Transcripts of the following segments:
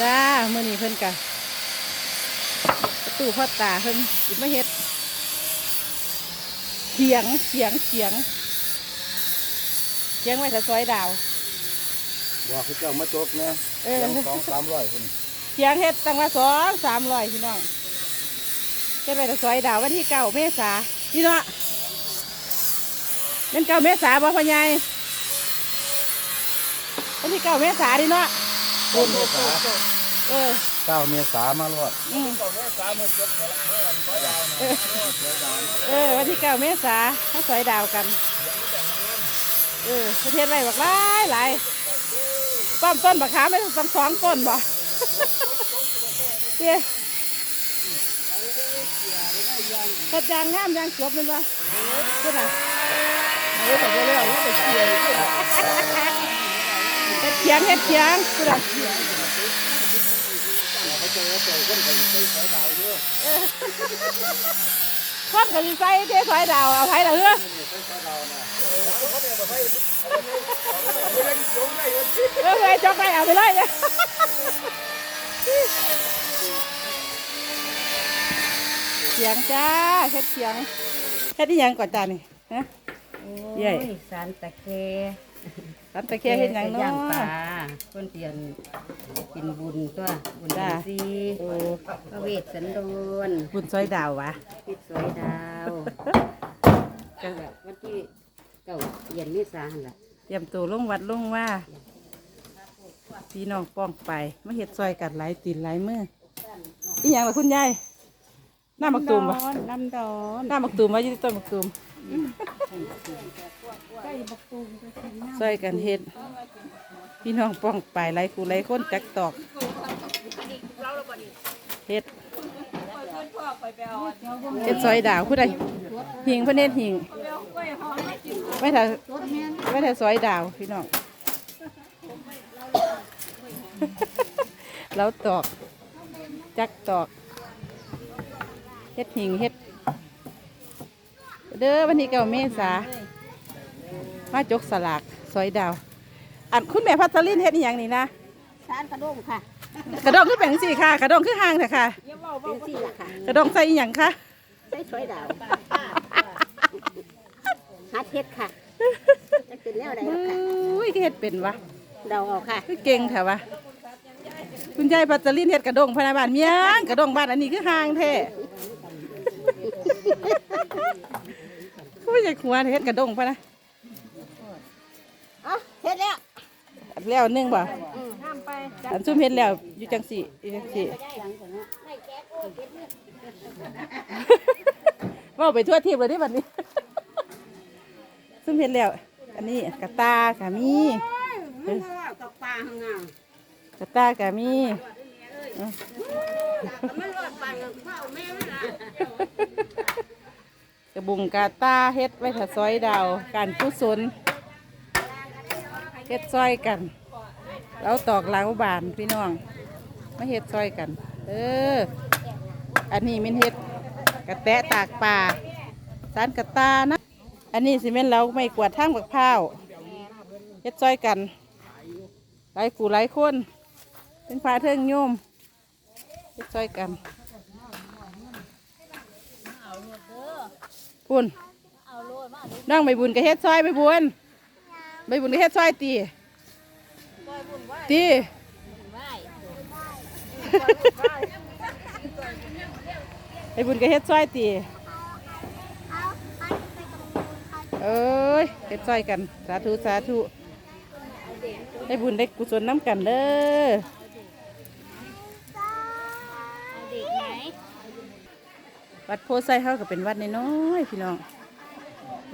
จ้ามื่อนี้เพิ่นกะประตูพ่อตาเพิ่นหยิบมาเฮ็ดเขียงเขียงเขียงเขียงไว้ถ้าซอยดาวว่าเขาเจ้ามาจกนะเออ ยังสองสามร้อยคนเขียงเฮ็ดตั้งว่าสองสามร้อยพี่น้องเฮ็ดไว้ถ้าซอยดาววันที่เก้าเมษาพี่เนาะเป็นเก้าเมษาบ่พ่อใหญ่วันที่เก้าเมษาดิเนาะ เก้าเมษาเออเก้าเมษามาลวดอืมเออวันที่เก้าเมษาเขาสอยดาวกัน เออประเทศอะไรบอกหลายหลายป้อมต้นบักขามไม่ต้องสองต้นบ่เย้เฮ็ดยางงามยางจบเป็นบ่ขึ้นอะเฮ้ยแบอกเร็วๆอย่าไปเกี่ยว เฮ็ดเขียงเฮ็ดเขียงขึ้นอะคนกับใส่เทสอยดาวเอาไผ่ละเฮ้อเออเลยจกไปเอาไปเลยเนี่ยเสียงจ้าเฮ็ดเสียงเฮ็ดที่ยังก่อนจ้านี่ฮะใหญ่โอ้ย สารตะเค ตันตะเคียนเฮ็ดหยังย่างปเนาะลาคนเตียนกินบุญตัวบุญจ้าซีโอ้พระเวทสันโดษบุญซอยดาววะพิษสวยดาวก็วันที่เก้าเย็นนิสาหันละเตรียมตัวลงวัดลงว่าพี่น้องป้องไปมาเฮ็ดซอยกันหลายตีนหลายมืออีหยังล่ะคุณยายหน้ามักตูมปะน้ำดอนหน้ามักตูมว่าอยู่ที่ต้นมักตูม ซอยกันเฮ็ดพี่น้องป้องไปหลายกูหลายคนจักตอกเฮ็ดเฮ็ดซอยดาวผู้ใดหิงพื่นเฮ็ดหิงไม่ถ่าไม่ถ่าซอยดาวพี่น้องแล้วตอก จักตอกเฮ็ดหิงเฮ็ดเด้อวันที่เก้าเมษา มาจกสลากซอยดาว อันคุณแม่พัชรินเฮ็ดอหย่างนี้นะ สารกระด้งค่ะกระดองคือเป็นสีค่ะ กระดองคือห่างเถอะค่ะ เป็นสี่ละค่ะกระดองใส่อหย่างค่ะ ใส่สวยดาวฮัดเฮ็ดค่ะจะเป็นแนวใดอล่ะค่ะุ้ยคือเฮ็ดเป็นวะเดาเอาค่ะคือเก่งแถววะคุณยายพัชรินเฮ็ดกระดองพนาบานเมียงกระดองบ้านอันนี้คือห่างแท้ก็ไม่ใช่หัวเฮ็ดกระดองพะนะเอ๋อเฮ็ดแล้วอันแล้วหนึงบ่อืมน้ำไปอันซุ่มเฮ็ดแล้วอยู่จังสี่อยู่จังสี่เว่าไปทั่วทีบเลยที่บัดนี้ ซุ่มเฮ็ดแล้ว อันนี้กระตากะมีมันว่ากับปลาข้างหน้ากระตากะมีมันรอดปลากับข้าวแม่ไม่ละกระบุงกาตาเฮ็ดไว้ถ้าซอยดาว การกุศล เฮ็ดซอยกันแล้วตอกเหล้าบานพี่น้องมาเฮ็ดซอยกัน เออ อันนี้เป็นเฮ็ดกระแตะตากป่าสารกระตานะ อันนี้สิเม่นเราไม่กวาดทางบักพร้าวเฮ็ดซอยกันหลายกูหลายคน เป็นพาเทิงโยมเฮ็ดซอยกันปุ่นน้องใบบุญกับเฮ็ดซอยใบบุญ ใบบุญกับเฮ็ดซอยตีตีใบบุญกับเฮ็ดซอยตีเอ้ยเฮ็ดซอยกัน สาธุสาธุได้บุญได้กุศลน้ำกันเด้อวัดโพไซเฮาก็เป็นวัดน้อยๆพี่น้อง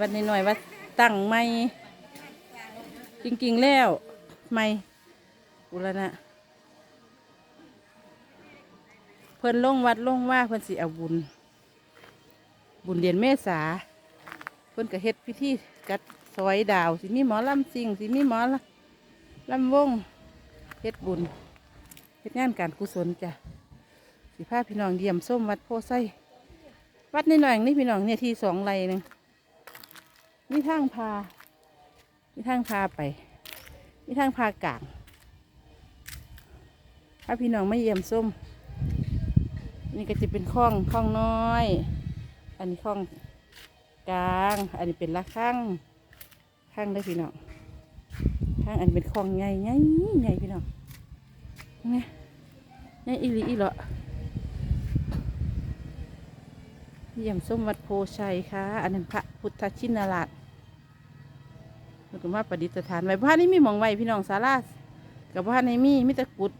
วัดน้อยๆวัดตั้งใหม่ จริงๆแล้วใหม่บุรณะเพิ่นลงวัดลงว่าเพิ่นสิเอาบุญ บุญเดือนเมษาเพิ่นก็เฮ็ดพิธีกัดซอยดาวสิมีหมอลำซิงสิมีหมอลำวงเฮ็ดบุญเฮ็ดงานการกุศลจ้ะสิพาพี่น้องเยี่ยมส้มวัดโพไซวัดนี่หน่อยนี่พี่น้องเนี่ยที่สองไรหนึ่งมีทางพา มีทางพาไป มีทางพากลางพถ้าพี่น้องไม่เยี่ยมส้ม นี่ก็จะเป็นคลองคลองน้อย อันนี้คลองกลาง อันนี้เป็นละข้างข้างได้พี่น้องข้างอันนี้เป็นคลองใหญ่ใหญ่ใหญ่พี่น้องนี่ใหญ่อีหลีอีหรอเยี่ยมส้มวัดโพชัยค่ะ อันนั้นพระพุทธชินราช นก็มาประดิษฐานไว้บ้านนี้มีหมองไว้พี่น้องสารากับบ้านในมีมิตรกุด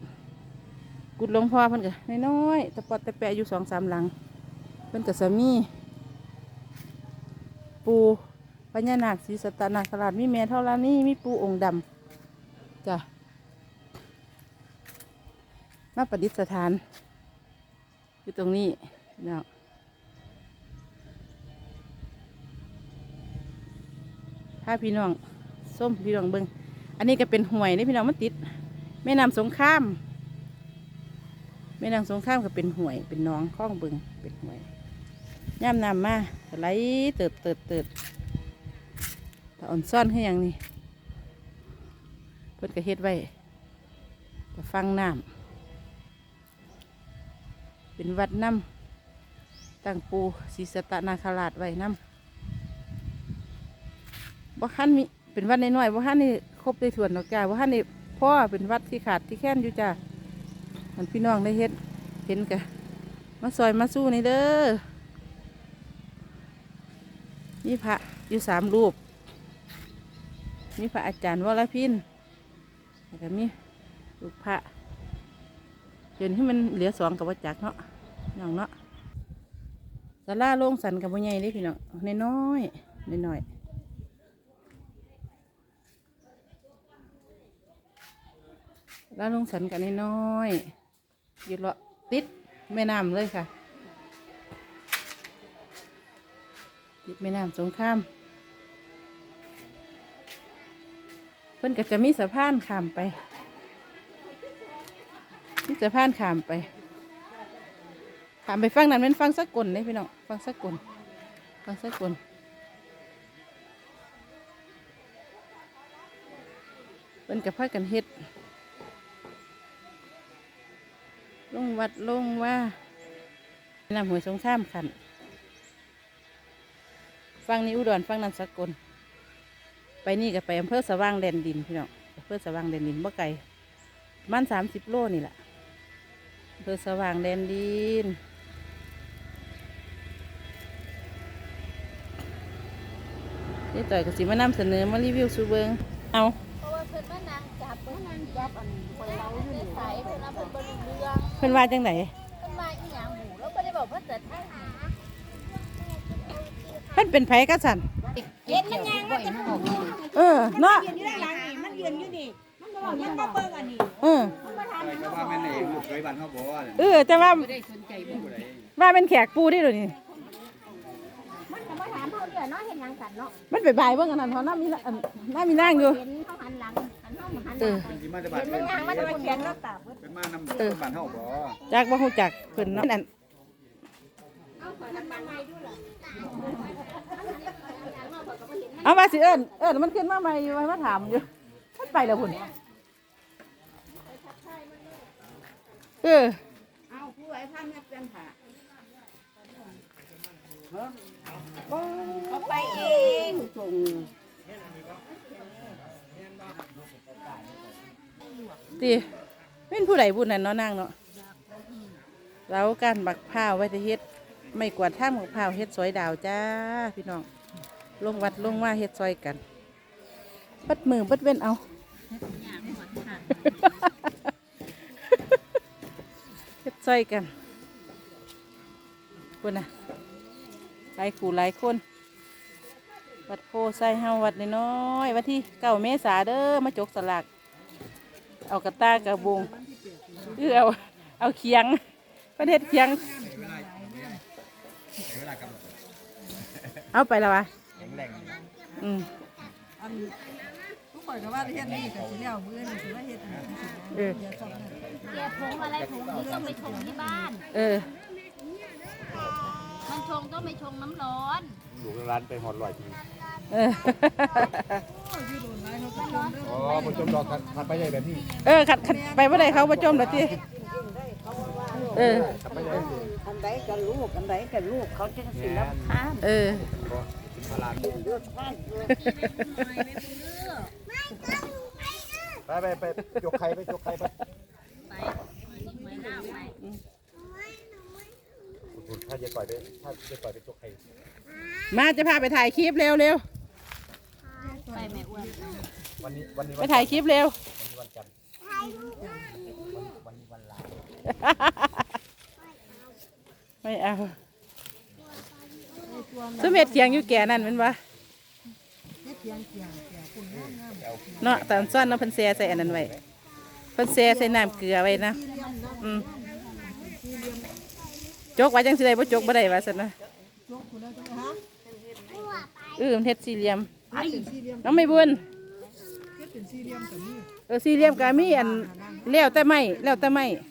กุดหลวงพ่อเพิ่นก็น้อยตะปอดตะแปะอยู่สองสามหลังเพิ่นก็สามี ปูพญานาคศีสัตนาคราชมีแม่เท่ารานี่มีปูองค์ดำจ้ะมาประดิษฐานอยู่ตรงนี้เนาะถ้าพี่น้อง ส้มพี่น้องเบิงอันนี้ก็เป็นห่วยนี่พี่น้องมันติดแม่น้ำสงครามแม่นางสงครามก็เป็นห่วย เป็นน้องคล้องเบึงเป็นห่วยย่ำน้ำมาไหลเติดเติดเติดแต่อ่อนซ่อนให้นอย่างนี้เพิ่นก็เฮ็ดไว้ก็ฟังน้ำเป็นวัดน้ำตั้งปูศรีสตนาคราชไว้น้ำบ่คันมี เป็นวัดน้อยๆบ่คันนี่ครบได้ถ่วนดอกจ้าบ่คันนี่พ่อเป็นวัดที่ขาดที่แค้นอยู่จ้ามันพี่น้องได้เฮ็ดเห็นกะมาซอยมาสู้นี่เด้อนี่พระอยู่สามรูปนี่พระอาจารย์วรพินแล้วก็มีรูปพระเห็นที่มันเหลือสองกับวัจักเนาะน้องเนาะสาราโล่งสันกับบุญใหญ่เด้พี่น้องน้อยน้อยๆน้อย ๆร้านลุงสันกันน้อยอยู่เลาะติดแม่น้ำเลยค่ะ ติดแม่น้ำสงคราม เพิ่นก็จะมีสะพานข้ามไปมีสะพานข้ามไปข้ามไปฟังนั้นเป็นฟังสกลเลยพี่น้องฟังสกลฟังสกลเพิ่นกับพากันเฮ็ด ลง วัดลงว่าน้ำหัวยสงข้ามขันฟังนี้อุดรฟังนั้นสกล ไปนี่ก็ไปอำเภอสว่างแดนดินพี่น้องอำเภอสว่างแดนดินบ่ไกลมันสามสิบโลนี่แหละอำเภอสว่างแดนดินนี่ต่อยกับสิมานำเสนอมารีวิวสูเบิงเอาเพราะว่าเพิ่นมานางจับเพิ่นนางจับอันคนเราอยู่ในสายเพิ่นว่าเพิ่นบ่รู้เรื่อง เพิ่นว่าจังไหนเพิ่นมาอีหยังหูแล้วบ่ได้บอกภาษาไทยหาเพิ่นเป็นไผกะสันเห็นมันยังมันจะพูดเออเนาะยืนอยู่ด้านหลังนี่มันยืนอยู่นี่มันก็บอกยังมาเบิ่งอันนี้เออก็ว่าแม่นเองลูกเคยบ้านเขาบ่เนี่ยเออแต่ว่าไม่ได้สนใจบ่ว่าเป็นแขกปูได้หรอนี่มันก็มาถามเฮาเด้อเนาะเห็นหยังกันเนาะมันไปบายเบิ่งอันนั้นเขาน้ามีน้ามีนั่งอยู่เห็นเขาหันหลัง เฮามาหันหเอลัองเป็นที่มาจากบ้านเห็นมันยังมันแต่จะว่าพูดเขียนแล้วตาเบิดเป็นมาน้ำบ้านเขาบอกจักบ่ฮู้จักเพิ่นเนาะนั่นเอามาสิเอิ้นเอิ้นมันขึ้นมาใหม่อยู่มาถามอยู่มันไปแล้วพุ่นเออเอาผู้ไอ้พันเนี่ยเป็นผ่าเอาไปเองส่ง ติเป็นผู้ใดผู้นั้นเนาะนางเนาะแล้วการบักพร้าวไว้จะเฮ็ดไม่กวาดท่ามบักพร้าวเฮ็ดสวยดาวจ้าพี่น้องลงวัดลงว่าเฮ็ดซอยกันปัดมือปัดเว้นเอาเฮ็ดซอยกันคนน่ะหลายขู่หลายคน วัดโพไซเฮาวัดน้อยวันที่เก้าเมษาเด้อมาจกสลาก เอากระตากระบุงเออเอาเอาเคียงประเทศเคียง เอาไปแล้ววะอืมทุกคนก็ว่าเฮ็ดนี่ก็สิแล้วมื้อนี้สิว่าเฮ็ดอันนี้เออเดี๋ยวถุงอะไรถุงนี้ต้องไปชงที่บ้าน เออ มันชงต้องไปชงน้ำร้อนลูกร้านไปหอดลอยที เอออ๋อ ผู้ชมดอกขัดไปใหญ่แบบนี้เออขัดขัดไปว่าใดเขาประจมเหรอจีเเอออันใดกับลูกอันใดกับลูกเขาจะสิรับข้ามเออถึงพลานเลือดข้ามเลือดไปไปไปยกไข่ไปยกไข่ไปถ้าจะปล่อยไปถ้าจะปล่อยไปยกไข่มาจะพาไปถ่ายคลิปเร็วเร็ว ไปแม่อ้วนวันนี้วันนี้ไปวันถ่ายคลิปเร็ว วันจันทร์วันนี้วันลาไม่เอาสมเม็ดเกียงอยู่แก่นั่นแมันวะเฮ็ดเพียงเกียงเกียงคุณงามงามเนาะตอนซ่อนเนาะเพิ่นแซ่ใส่อันนั้นไว้เพิ่นแซ่ใส่น้ำเกลือไว้นะสี่เหลี่ยมเนาะอืมจกไว้จังสิได้บ่จกบ่ได้ว่าซั่นนะยกคุณได้จังฮะเออมันเฮ็ดสี่เหลี่ยมเฮ็ดเป็ นสี่เหลี่ยมน้องไม่บุญเฮ็ดเป็นสี่เหลี่ยมกับนี่เออสี่เหลี่ยมก็มีอันแล้วแต่ไม้แล้วแต่ไม้เ